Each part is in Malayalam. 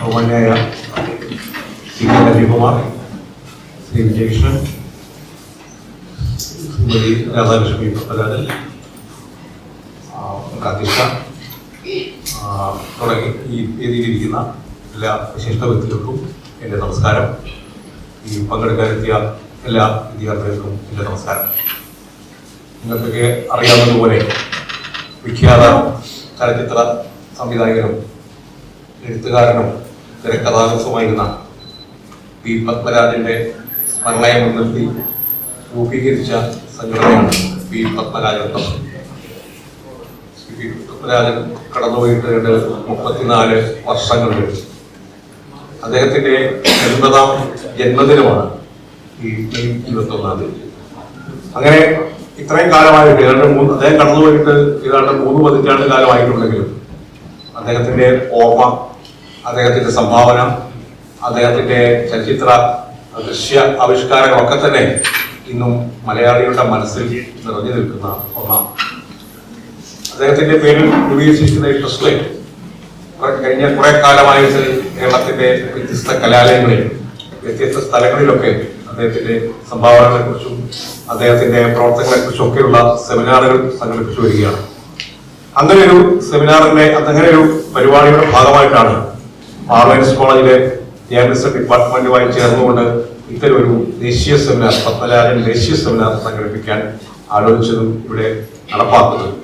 ബഹുമാന്യായ ശ്രീ രവികുമാർ ശ്രീ വിജയകൃഷ്ണൻ ശ്രീമതി രാധാലക്ഷ്മി അധ്യക്ഷ ആ, തുടങ്ങി ഈ വേദിയിലിരിക്കുന്ന എല്ലാ വിശിഷ്ട വ്യക്തികൾക്കും എന്റെ നമസ്കാരം. ഈ പങ്കെടുക്കാനെത്തിയ എല്ലാ വിദ്യാർത്ഥികൾക്കും എന്റെ നമസ്കാരം. നിങ്ങൾക്കൊക്കെ അറിയാവുന്നതുപോലെ വിഖ്യാത ചലച്ചിത്ര സംവിധായകനും എഴുത്തുകാരനും തിരക്കഥാകൃത്തുമായിരുന്ന പി പത്മരാജന്റെ സ്മരണയെ മുൻനിർത്തി രൂപീകരിച്ച സംഘടനയാണ് പി പത്മരാജൻ പി പത്മരാജൻ കടന്നുപോയിട്ട് രണ്ട് മുപ്പത്തിനാല് വർഷങ്ങൾ കഴിഞ്ഞു അദ്ദേഹത്തിന്റെ എൺപതാം ജന്മദിനമാണ് ഈ മെയ് ഇരുപത്തി ഒന്നാം തീയതി. അങ്ങനെ ഇത്രയും കാലമായിട്ട് ഏതാണ്ട് മൂന്ന് അദ്ദേഹം കടന്നുപോയിട്ട് ഏതാണ്ട് മൂന്ന് പതിറ്റാണ്ട് കാലമായിട്ടുണ്ടെങ്കിലും അദ്ദേഹത്തിന്റെ ഓർമ്മ അദ്ദേഹത്തിന്റെ സംഭാവന അദ്ദേഹത്തിന്റെ ചലച്ചിത്ര ദൃശ്യ ആവിഷ്കാരങ്ങളൊക്കെ തന്നെ ഇന്നും മലയാളികളുടെ മനസ്സിൽ നിറഞ്ഞു നിൽക്കുന്ന ഒന്നാണ്. അദ്ദേഹത്തിന്റെ പേരിൽ രൂപീകരിച്ചിരിക്കുന്ന ഈ ട്രസ്റ്റ് കഴിഞ്ഞ കുറെ കാലമായിട്ട് കേരളത്തിന്റെ വ്യത്യസ്ത കലാലയങ്ങളിൽ വ്യത്യസ്ത സ്ഥലങ്ങളിലൊക്കെ അദ്ദേഹത്തിന്റെ സംഭാവനകളെ കുറിച്ചും അദ്ദേഹത്തിന്റെ പ്രവർത്തനങ്ങളെ കുറിച്ചും ഒക്കെയുള്ള സെമിനാറുകൾ സംഘടിപ്പിച്ചു വരികയാണ്. അങ്ങനെ ഒരു സെമിനാറിന്റെ അങ്ങനെ ഒരു പരിപാടിയുടെ ഭാഗമായിട്ടാണ് മാർവൈൻസ് കോളേജിലെ ജേർണലിസം ഡിപ്പാർട്ട്മെന്റുമായി ചേർന്നുകൊണ്ട് ഇത്തരം ഒരു ദേശീയ സെമിനാർ പത്മരാജൻ ദേശീയ സെമിനാർ സംഘടിപ്പിക്കാൻ ആലോചിച്ചതും ഇവിടെ നടപ്പാക്കുന്നത്.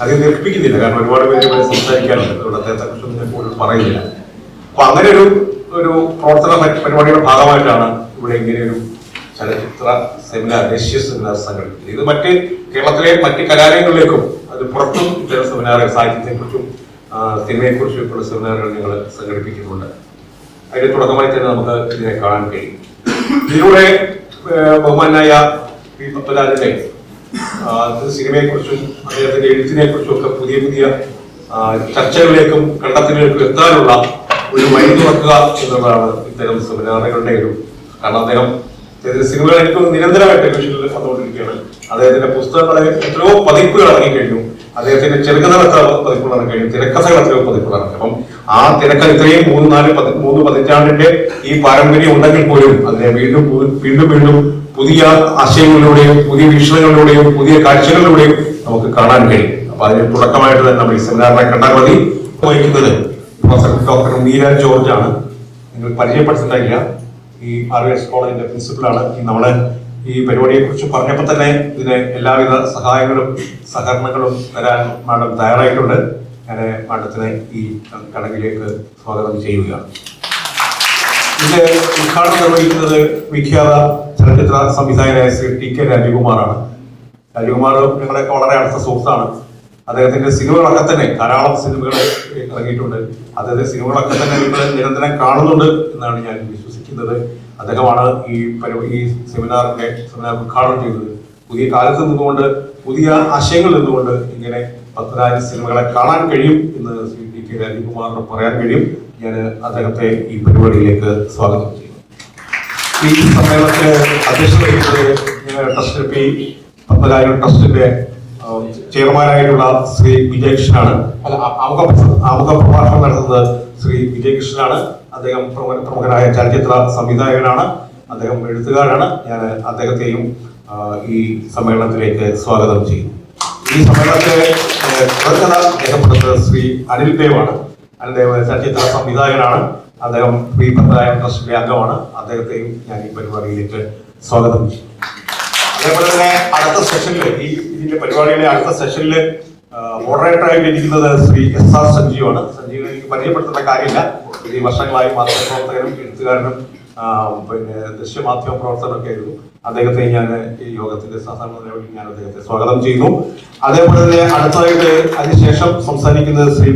അത് ദീർഘിപ്പിക്കുന്നില്ല കാരണം ഒരുപാട് പേര് ഇവിടെ സംസാരിക്കാറുണ്ട്. അതുകൊണ്ട് അദ്ദേഹത്തെ പോലും പറയുന്നില്ല. അപ്പൊ അങ്ങനെ ഒരു ഒരു പ്രവർത്തന പരിപാടിയുടെ ഭാഗമായിട്ടാണ് ഇവിടെ ഇങ്ങനെ ഒരു ചലച്ചിത്ര സെമിനാർ ദേശീയ സെമിനാർ സംഘടിപ്പിക്കുന്നത് ഇത് മറ്റ് കേരളത്തിലെ മറ്റ് കലാലയങ്ങളിലേക്കും അത് പുറത്തും ഇത്തരം സെമിനാറുകൾ സാഹിത്യത്തെക്കുറിച്ചും ആ, സിനിമയെക്കുറിച്ചും ഒക്കെയുള്ള സെമിനാറുകൾ ഞങ്ങൾ സംഘടിപ്പിക്കുന്നുണ്ട്. അതിന്റെ തുടക്കമായി തന്നെ നമുക്ക് ഇതിനെ കാണാൻ കഴിയും. ഇതിലൂടെ ബഹുമാനായ പി പത്മരാജന്റെ ആ, സിനിമയെ കുറിച്ചും അദ്ദേഹത്തിന്റെ എഴുത്തിനെ കുറിച്ചും ഒക്കെ പുതിയ പുതിയ ചർച്ചകളിലേക്കും കണ്ടെത്തലുകൾക്കും എത്താനുള്ള ഒരു വഴി തുറക്കുക എന്നുള്ളതാണ് ഇത്തരം സെമിനാറുകളുടെ ഒരു കാരണം. അദ്ദേഹം അദ്ദേഹത്തിന്റെ സിനിമകൾ എനിക്ക് തോന്നുന്നു നിരന്തരമായി ടെലിവിഷനിൽ വന്നുകൊണ്ടിരിക്കുകയാണ്. അദ്ദേഹത്തിന്റെ പുസ്തകങ്ങളെ എത്രയോ പതിപ്പുകൾ ഇറങ്ങിക്കഴിഞ്ഞു. അദ്ദേഹത്തിന്റെ ചെറുകഥകൾ എത്ര പതിപ്പുകളാണ് കഴിഞ്ഞു തിരക്കഥകൾ എത്രയോ പതിപ്പുകളാണ് അപ്പം ആ തിരക്ക ഇത്രയും മൂന്ന് നാല് മൂന്ന് പതിറ്റാണ്ടിന്റെ ഈ പാരമ്പര്യം ഉണ്ടെങ്കിൽ പോലും അതിനെ വീണ്ടും വീണ്ടും വീണ്ടും പുതിയ ആശയങ്ങളിലൂടെയും പുതിയ വീക്ഷണങ്ങളിലൂടെയും പുതിയ കാഴ്ചകളിലൂടെയും നമുക്ക് കാണാൻ കഴിയും. അപ്പൊ അതിന് തുടക്കമായിട്ട് തന്നെ നമ്മൾ ഈ സെമിനാറിനെ കണ്ടാൽ മതി. വഹിക്കുന്നത് പ്രൊഫസർ ഡോക്ടർ മീര ജോർജ് ആണ് നിങ്ങൾ പരിചയപ്പെടുത്തുന്നില്ല ഈ ആർ എസ് കോളേജിന്റെ പ്രിൻസിപ്പളാണ്. ഈ നമ്മളെ ഈ പരിപാടിയെ കുറിച്ച് പറഞ്ഞപ്പോൾ തന്നെ ഇതിന് എല്ലാവിധ സഹായങ്ങളും സഹകരണങ്ങളും തരാൻ മാഡം തയ്യാറായിട്ടുണ്ട്. ഞാൻ മാഡത്തിനെ ഈ കടകിലേക്ക് സ്വാഗതം ചെയ്യുകയാണ്. ഇത് ഉദ്ഘാടനം നിർവഹിക്കുന്നത് വിഖ്യാത ചലച്ചിത്ര സംവിധായകനായ ശ്രീ ടി കെ രാജകുമാറാണ്. രാജകുമാർ ഞങ്ങളൊക്കെ വളരെ അടുത്ത സുഹൃത്താണ്. അദ്ദേഹത്തിന്റെ സിനിമകളൊക്കെ തന്നെ ധാരാളം സിനിമകൾ ഇറങ്ങിയിട്ടുണ്ട്. അദ്ദേഹത്തിന്റെ സിനിമകളൊക്കെ തന്നെ നിങ്ങൾ നിരന്തരം കാണുന്നുണ്ട് എന്നാണ് ഞാൻ വിശ്വസിക്കുന്നത്. അദ്ദേഹമാണ് ഈ ഈ സെമിനാറിന്റെ സെമിനാർ ഉദ്ഘാടനം ചെയ്തത്. പുതിയ കാലത്ത് നിന്നുകൊണ്ട് പുതിയ ആശയങ്ങൾ നിന്നുകൊണ്ട് ഇങ്ങനെ പത്മരാജ സിനിമകളെ കാണാൻ കഴിയും എന്ന് ശ്രീ ടി കെ രാജീവ്കുമാറിന് പറയാൻ കഴിയും. ഞാൻ അദ്ദേഹത്തെ ഈ പരിപാടിയിലേക്ക് സ്വാഗതം ചെയ്യുന്നു. ഈ സമ്മേളനത്തിന് അധ്യക്ഷത ട്രസ്റ്റ് പി പത്മരാജൻ ട്രസ്റ്റിന്റെ ചെയർമാനായിട്ടുള്ള ശ്രീ വിജയകൃഷ്ണനാണ്. അല്ല ആമുഖ ആമുഖ പ്രഭാഷണം നടത്തുന്നത് ശ്രീ വിജയകൃഷ്ണനാണ്. അദ്ദേഹം പ്രമുഖ പ്രമുഖനായ ചലച്ചിത്ര സംവിധായകനാണ്. അദ്ദേഹം എഴുത്തുകാരാണ്. ഞാൻ അദ്ദേഹത്തെയും ഈ സമ്മേളനത്തിലേക്ക് സ്വാഗതം ചെയ്യുന്നു. ഈ സമ്മേളനത്തെ രേഖപ്പെടുത്തുന്നത് ശ്രീ അനിൽ ദേവാണ്. അനിൽ ദേവ് ചലച്ചിത്ര സംവിധായകനാണ്. അദ്ദേഹം ശ്രീ പത്രായ ട്രസ്റ്റിന്റെ അംഗമാണ്. അദ്ദേഹത്തെയും ഞാൻ ഈ പരിപാടിയിലേക്ക് സ്വാഗതം ചെയ്യും അതേപോലെ തന്നെ അടുത്ത സെഷനിൽ ഈ ഇതിന്റെ പരിപാടിയിലെ അടുത്ത സെഷനിൽ മോഡറേറ്റർ ആയിട്ട് ഇരിക്കുന്നത് ശ്രീ എസ് ആർ സഞ്ജീവാണ്. സഞ്ജീവ് എനിക്ക് പരിചയപ്പെടുത്തേണ്ട കാര്യമില്ല. ഈ വർഷങ്ങളായി മാധ്യമപ്രവർത്തകനും എഴുത്തുകാരനും പിന്നെ ദൃശ്യമാധ്യമ പ്രവർത്തകനൊക്കെ ആയിരുന്നു. അദ്ദേഹത്തെ ഞാൻ ഈ യോഗത്തിന്റെ നിലവിൽ ഞാൻ അദ്ദേഹത്തെ സ്വാഗതം ചെയ്യുന്നു. അതേപോലെ തന്നെ അടുത്തതായിട്ട് അതിനുശേഷം സംസാരിക്കുന്നത് ശ്രീ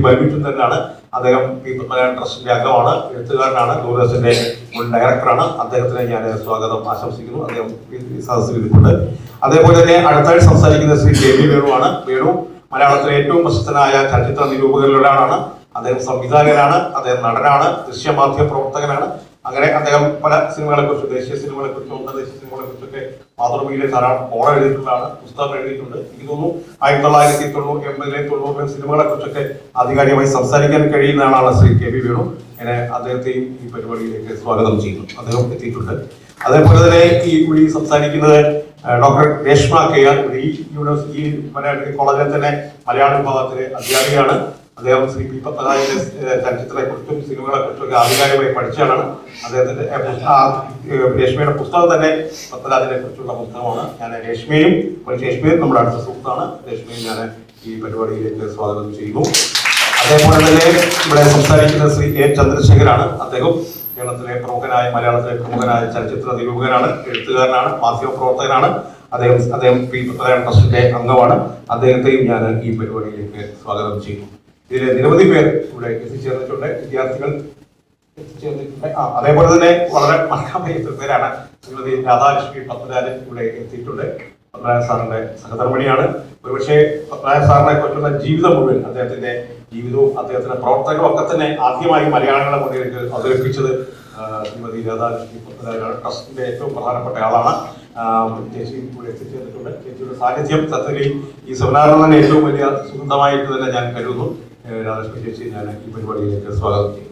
തന്നെയാണ്. അദ്ദേഹം പീപ്പിൾ മലയാളം ട്രസ്റ്റിന്റെ അംഗമാണ് എഴുത്തുകാരനാണ് ദൂരദർശന്റെ മുൻ ഡയറക്ടറാണ്. അദ്ദേഹത്തിനെ ഞാൻ സ്വാഗതം ആശംസിക്കുന്നു. അദ്ദേഹം സദസ്സിൽ അതേപോലെ തന്നെ അടുത്തായിട്ട് സംസാരിക്കുന്നത് ശ്രീ കെ വി ആണ്. വേണു മലയാളത്തിലെ ഏറ്റവും പ്രശസ്തനായ ചലച്ചിത്ര നിരൂപകരിൽ ഒരാളാണ് അദ്ദേഹം സംവിധായകനാണ് അദ്ദേഹം നടനാണ് ദൃശ്യമാധ്യമ പ്രവർത്തകനാണ്. അങ്ങനെ അദ്ദേഹം പല സിനിമകളെ കുറിച്ച് ദേശീയ സിനിമകളെ കുറിച്ചും അന്തർദേശീയ സിനിമകളെ കുറിച്ചൊക്കെ മാതൃഭൂമിയിലെ ധാരാളം ഓണം എഴുതിയിട്ടുള്ളതാണ് പുസ്തകം എഴുതിയിട്ടുണ്ട്. എനിക്ക് തോന്നുന്നു ആയിരത്തി തൊള്ളായിരത്തി തൊണ്ണൂറ് എൺപതിലെ തൊണ്ണൂറിലെ സിനിമകളെ കുറിച്ചൊക്കെ ആധികാരികമായി സംസാരിക്കാൻ കഴിയുന്ന ആളാണ് ശ്രീ കെ വി വേണു. എന്നെ അദ്ദേഹത്തെയും ഈ പരിപാടിയിലേക്ക് സ്വാഗതം ചെയ്യുന്നു. അദ്ദേഹം എത്തിയിട്ടുണ്ട്. അതേപോലെ തന്നെ ഈ കൂടി സംസാരിക്കുന്നത് ഡോക്ടർ രേഷ്മ കെ ആർ ഈ യൂണിവേഴ്സിറ്റി മലയാളി കോളേജിലെ തന്നെ മലയാള വിഭാഗത്തിലെ അധ്യാപികയാണ് അദ്ദേഹം ശ്രീ പി പത്മനാഭന്റെ ചലച്ചിത്രത്തെ കുറിച്ചും സിനിമകളെ കുറിച്ചും ആധികാരികമായി പഠിച്ചതാണ് അദ്ദേഹത്തിന്റെ രേഷ്മയുടെ പുസ്തകം തന്നെ പത്മരാജനെ കുറിച്ചുള്ള പുസ്തകമാണ്. ഞാൻ രേഷ്മയും രേഷ്മയും നമ്മുടെ അടുത്ത സുഹൃത്താണ്. രേഷ്മയും ഞാൻ ഈ പരിപാടിയിലേക്ക് സ്വാഗതം ചെയ്യുന്നു. അതേപോലെ തന്നെ ഇവിടെ സംസാരിക്കുന്ന ശ്രീ എ. ചന്ദ്രശേഖരാണ് അദ്ദേഹം. കേരളത്തിലെ പ്രമുഖനായ മലയാളത്തിലെ പ്രമുഖനായ ചലച്ചിത്ര നിരൂപകനാണ് എഴുത്തുകാരനാണ് മാധ്യമ പ്രവർത്തകനാണ് അദ്ദേഹം അദ്ദേഹം പി. പത്മനാഭൻ ട്രസ്റ്റിന്റെ അംഗമാണ്. അദ്ദേഹത്തെയും ഞാൻ ഈ പരിപാടിയിലേക്ക് സ്വാഗതം ചെയ്യുന്നു. ഇതിൽ നിരവധി പേർ ഇവിടെ എത്തിച്ചേർന്നിട്ടുണ്ട്. വിദ്യാർത്ഥികൾ എത്തിച്ചേർന്നിട്ടുണ്ട്. അതേപോലെ തന്നെ വളരെ മഹാമയ പേരാണ് ശ്രീമതി രാധാലക്ഷ്മി പത്മരാജൻ ഇവിടെ എത്തിയിട്ടുണ്ട്. പത്മരാജൻ സാറിന്റെ സഹധർമ്മിണിയാണ്. ഒരുപക്ഷെ പത്മരാജൻ സാറിനെ കുറിച്ചുള്ള ജീവിതം മുഴുവൻ അദ്ദേഹത്തിന്റെ ജീവിതവും അദ്ദേഹത്തിന്റെ പ്രവർത്തനവും ഒക്കെ തന്നെ ആദ്യമായി മലയാളികളെ മുന്നിലേക്ക് അവതരിപ്പിച്ചത് ശ്രീമതി രാധാകൃഷ്ണൻ ട്രസ്റ്റിന്റെ ഏറ്റവും പ്രധാനപ്പെട്ട ആളാണ്. ചേച്ചിയും ചേച്ചി ഇവിടെ എത്തിച്ചേർന്നിട്ടുണ്ട്. ചേച്ചിയുടെ സാന്നിധ്യം സത്യത്തിൽ ഈ സെമിനാറിൽ തന്നെ ഏറ്റവും വലിയ സുഗന്ധമായിട്ട് തന്നെ ഞാൻ കരുതുന്നു. രാധാകൃഷ്ണൻ ചേച്ചി ഞാൻ ഈ പരിപാടിയിലേക്ക് സ്വാഗതം ചെയ്യുന്നു.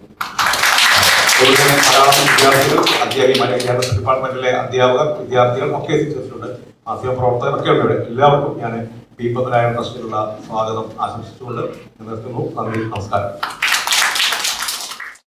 വിദ്യാർത്ഥികൾ അധ്യാപികമാരെ മലയാള ഡിപ്പാർട്ട്മെന്റിലെ അധ്യാപകർ വിദ്യാർത്ഥികൾ ഒക്കെ എത്തിച്ചേർന്നിട്ടുണ്ട്. മാധ്യമ പ്രവർത്തകരൊക്കെ ഉണ്ട് ഇവിടെ. എല്ലാവർക്കും ഞാൻ പി പത്മനാഭൻ ട്രസ്റ്റിലുള്ള സ്വാഗതം ആശംസിച്ചുകൊണ്ട് നിർത്തുന്നു. നന്ദി നമസ്കാരം.